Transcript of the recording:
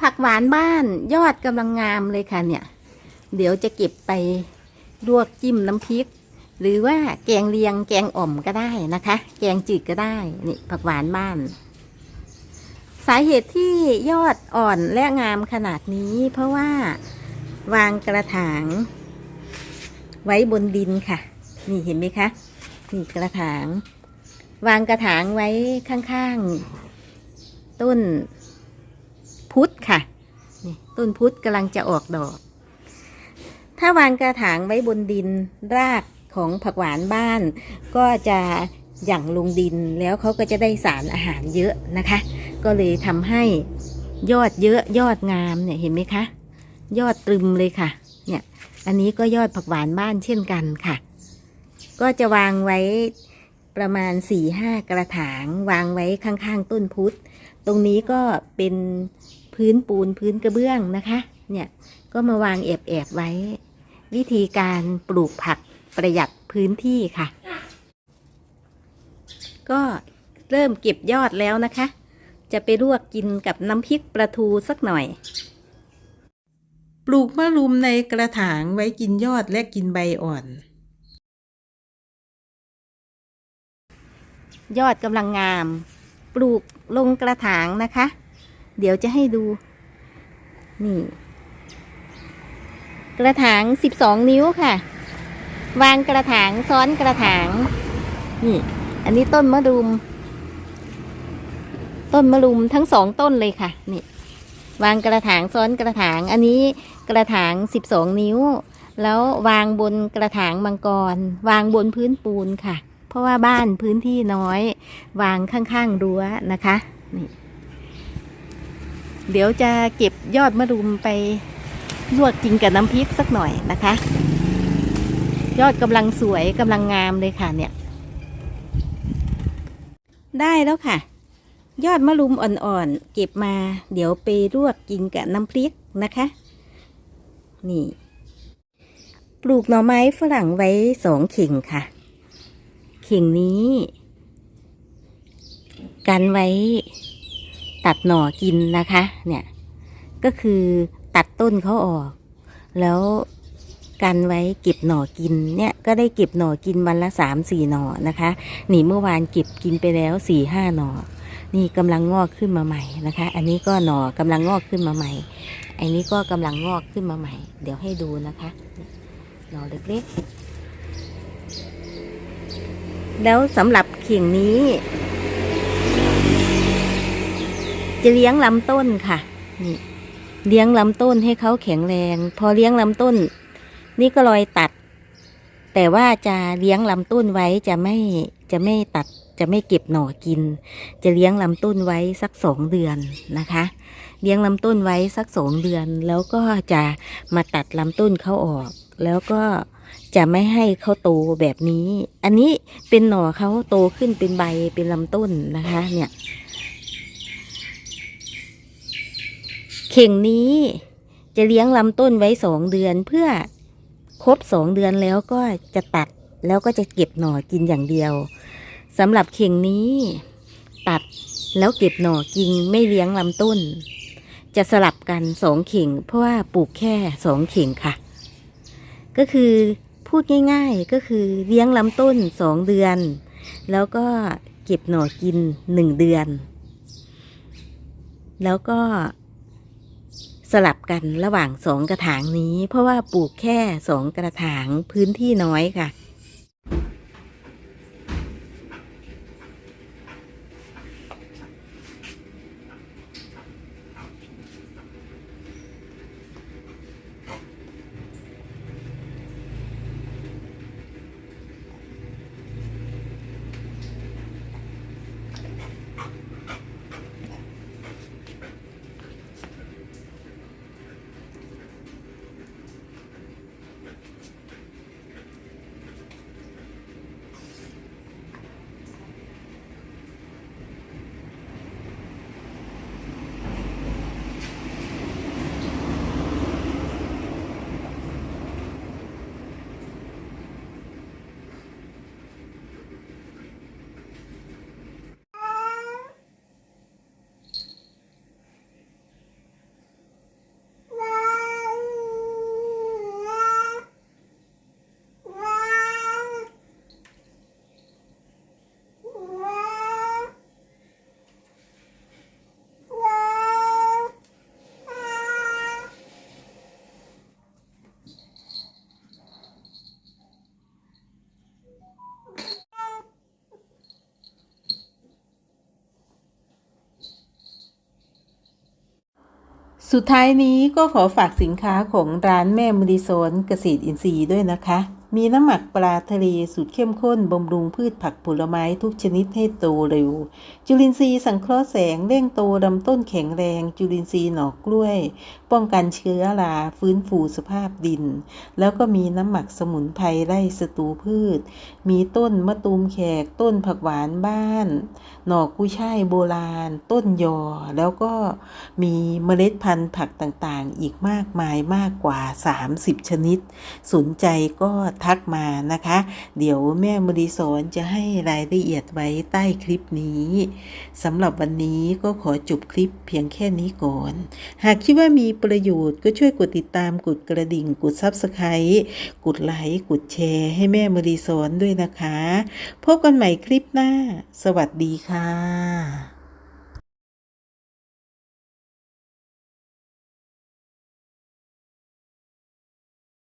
ผักหวานบ้านยอดกำลังงามเลยค่ะเนี่ย เดี๋ยวจะเก็บไปลวกจิ้มน้ำพริก หรือว่าแกงเลียงแกงอ่อมก็ได้นะคะ แกงจืดก็ได้นี่ผักหวานบ้าน สาเหตุที่ยอดอ่อนและงามขนาดนี้ เพราะว่าวางกระถางไว้บนดินค่ะ นี่เห็นไหมคะ นี่กระถาง วางกระถางไว้ข้างๆ ต้น พุทธค่ะต้นพุทธกำลังจะออกดอก ถ้าวางกระถางไว้บนดินรากของผักหวานบ้าน ก็จะหยั่งลงดินแล้วเขาก็จะได้สารอาหารเยอะนะคะ ก็เลยทำให้ยอดเยอะยอดงามเนี่ยเห็นไหมคะ ยอดตรึมเลยค่ะ เนี่ย อันนี้ก็ยอดผักหวานบ้านเช่นกันค่ะ ก็จะวางไว้ประมาณ4ี่ห้ากระถาง วางไว้ข้างๆ ต้นพุทธตรงนี้ก็เป็น พื้นปูนพื้นกระเบื้องนะคะ เนี่ยก็มาวางแอบๆไว้ วิธีการปลูกผักประหยัดพื้นที่ค่ะ ก็เริ่มเก็บยอดแล้วนะคะ จะไปลวกกินกับน้ำพริกปลาทูสักหน่อย ปลูกมะรุมในกระถางไว้กินยอดและกินใบอ่อน ยอดกำลังงาม ปลูกลงกระถางนะคะ เดี๋ยวจะให้ดู นี่ กระถาง12นิ้วค่ะ วางกระถางซ้อนกระถาง นี่ อันนี้ต้นมะรุม ต้นมะรุมทั้งสองต้นเลยค่ะ นี่ วางกระถางซ้อนกระถาง อันนี้กระถาง12นิ้ว แล้ววางบนกระถางมังกร วางบนพื้นปูนค่ะ เพราะว่าบ้านพื้นที่น้อย วางข้างๆรั้วนะคะ นี่ เดี๋ยวจะเก็บยอดมะรุมไปลวกกินกับน้ำพริกสักหน่อยนะคะ ยอดกำลังสวยกำลังงามเลยค่ะเนี่ย ได้แล้วค่ะ ยอดมะรุมอ่อนๆ เก็บมา เดี๋ยวไปลวกกินกับน้ำพริกนะคะ นี่ ปลูกหน่อไม้ฝรั่งไว้สองเข่งค่ะ เข่งนี้ กันไว้ ตัดหน่อกินนะคะ เนี่ย ก็คือตัดต้นเขาออก แล้วกันไว้เก็บหน่อกินเนี่ยก็ได้เก็บหน่อกินวันละสามสี่หน่อนะคะ นี่เมื่อวานเก็บกินไปแล้วสี่ห้าหน่อ นี่กำลังงอกขึ้นมาใหม่นะคะ อันนี้ก็หน่อกำลังงอกขึ้นมาใหม่ อันนี้ก็กำลังงอกขึ้นมาใหม่ เดี๋ยวให้ดูนะคะ หน่อเล็กๆแล้วสำหรับเข่งนี้ จะเลี้ยงลำต้นค่ะ นี่ เลี้ยงลำต้นให้เขาแข็งแรง พอเลี้ยงลำต้น นี่ก็รอยตัด แต่ว่าจะเลี้ยงลำต้นไว้จะไม่จะไม่ตัดจะไม่เก็บหน่อกิน จะเลี้ยงลำต้นไว้สักสองเดือนนะคะ เลี้ยงลำต้นไว้สักสองเดือน แล้วก็จะมาตัดลำต้นเขาออก แล้วก็จะไม่ให้เขาโตแบบนี้ อันนี้เป็นหน่อเขาโตขึ้นเป็นใบเป็นลำต้นนะคะ เนี่ย ข่งนี้จะเลี้ยงลำต้นไว้สองเดือนเพื่อครบสองเดือนแล้วก็จะตัดแล้วก็จะเก็บหน่อกินอย่างเดียวสำหรับเข่งนี้ ตัดแล้วเก็บหน่อกินไม่เลี้ยงลำต้น จะสลับกันสองเข่ง เพราะว่าปลูกแค่สองเข่งค่ะ ก็คือพูดง่ายๆก็คือเลี้ยงลำต้นสองเดือน แล้วก็เก็บหน่อกินหนึ่งเดือน แล้วก็ กันระหว่างสองกระถางนี้ เพราะว่าปลูกแค่สองกระถางพื้นที่น้อยค่ะ สุดท้ายนี้ก็ขอฝากสินค้าของร้านแม่มริโซนเกษตรอินทรีย์ด้วยนะคะ มีน้ำหมักปลาทะเลสูตรเข้มข้นบำรุงพืชผักผลไม้ทุกชนิดให้โตเร็ว จุลินทรีย์สังเคราะห์แสงเร่งโตลำต้นแข็งแรง จุลินทรีย์หน่อกล้วย ป้องกันเชื้อราฟื้นฟูสภาพดิน แล้วก็มีน้ำหมักสมุนไพรไล่ศัตรูพืช มีต้นมะตูมแขก ต้นผักหวานบ้าน หน่อกุ้ยช่ายโบราณ ต้นยอ แล้วก็มีเมล็ดพันธุ์ผักต่างๆ อีกมากมายมากกว่า 30 ชนิด สนใจก็ทักมานะคะ เดี๋ยวแม่มรีสอนจะให้รายละเอียดไว้ใต้คลิปนี้สำหรับวันนี้ก็ขอจบคลิปเพียงแค่นี้ก่อน หากคิดว่ามีประโยชน์ก็ช่วยกดติดตามกดกระดิ่ง กด Subscribe กดไลค์กดแชร์ให้แม่มรีสอนด้วยนะคะ พบกันใหม่คลิปหน้า สวัสดีค่ะ